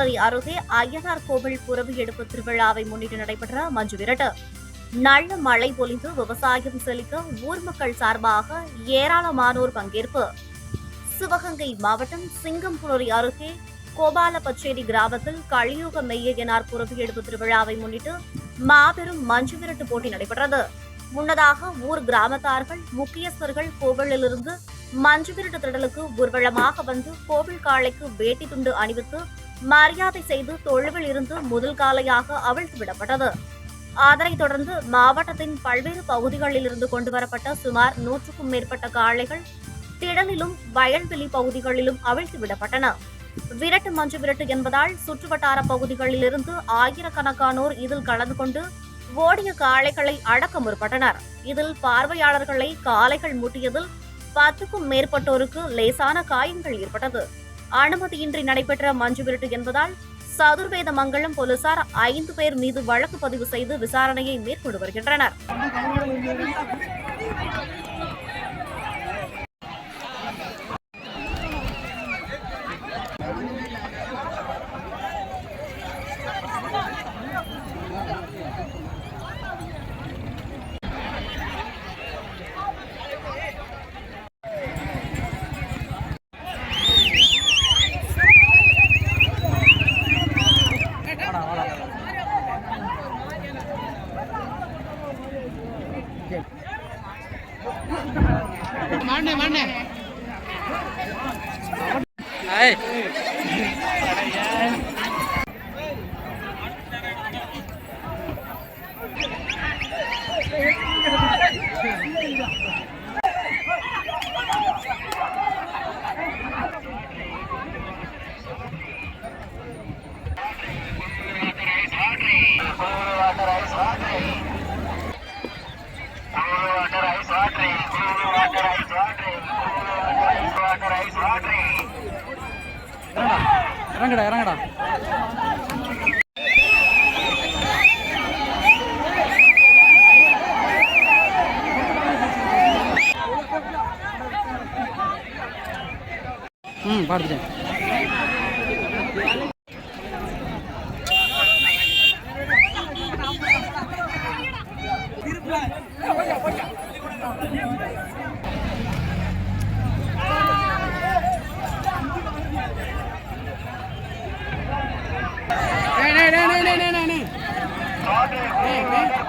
சிங்கம்புணரி அருகே ஐயனார் கோவில் புறவு எடுப்பு திருவிழாவை முன்னிட்டு நடைபெற்ற மஞ்சு விரட்டு. நல்ல மழை பொழிந்து விவசாயம் செழிக்க ஊர் மக்கள் சார்பாக ஏராளமானோர் பங்கேற்பு. சிவகங்கை மாவட்டம் சிங்கம்புணரி அருகே கோபாலபச்சேரி கிராமத்தில் கலியுக மெய்யனார் புறவு எடுப்பு திருவிழாவை முன்னிட்டு மாபெரும் மஞ்சு விரட்டு போட்டி நடைபெற்றது. முன்னதாக ஊர் கிராமத்தார்கள் முக்கியஸ்தர்கள் கோவிலிலிருந்து மஞ்சு விரட்டு திடலுக்கு ஊர்வலமாக வந்து கோவில் காளைக்கு வேட்டி துண்டு அணிவித்து மரியாதை செய்து தொழுவில் இருந்து முதல் காலையாக அவிழ்த்து விடப்பட்டது. அதனைத் தொடர்ந்து மாவட்டத்தின் பல்வேறு பகுதிகளில் இருந்து கொண்டுவரப்பட்ட சுமார் நூற்றுக்கும் மேற்பட்ட காளைகள் திடலிலும் வயல்வெளி பகுதிகளிலும் அவிழ்த்து விடப்பட்டன. விரட்டு மஞ்சு விரட்டு என்பதால் சுற்றுவட்டார பகுதிகளில் இருந்து ஆயிரக்கணக்கானோர் இதில் கலந்து கொண்டு ஓடிய காளைகளை அடக்க முற்பட்டனர். இதில் பார்வையாளர்களை காளைகள் முட்டியதில் பத்துக்கும் மேற்பட்டோருக்கு லேசான காயங்கள் ஏற்பட்டது. அனுமதியின்றி நடைபெற்ற மஞ்சுவிரட்டு என்பதால் சதுர்வேத மங்கலம் போலீசார் ஐந்து பேர் மீது வழக்கு பதிவு செய்து விசாரணையை மேற்கொண்டு வருகின்றனர். மாண்ணே மாண்ணே ഇറങ്ങടാ ഇറങ്ങടാ. പാടിച്ചേ Amen.